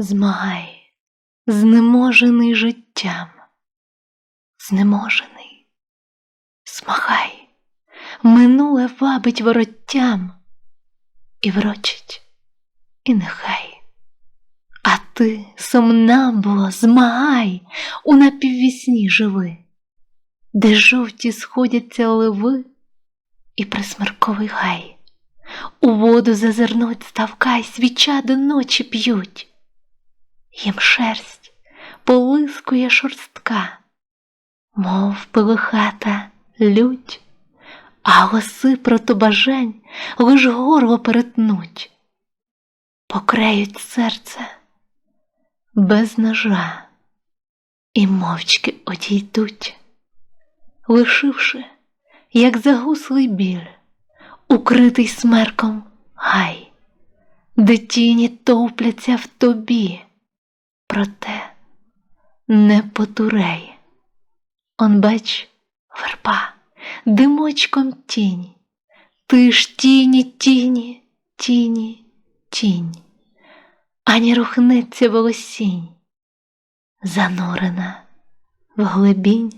Змагай, знеможений життям, знеможений, смагай, минуле вабить вороттям. І врочить, і нехай. А ти, сомнамбуло, змагай, у напіввісні живи, де жовті сходяться ливи і присмерковий гай. У воду зазирнуть ставка й свіча до ночі п'ють. Їм шерсть полискує шорстка, мов пилихата лють, а голоси протобажань лиш горло перетнуть, покреють серце без ножа і мовчки одійдуть, лишивши, як загуслий біль, укритий смерком гай, де тіні товпляться в тобі, проте не потурей. Он бач, верба, димочком тінь, ти ж тіні, тіні, тіні, тінь, ані рухнеться волосінь, занурена в глибінь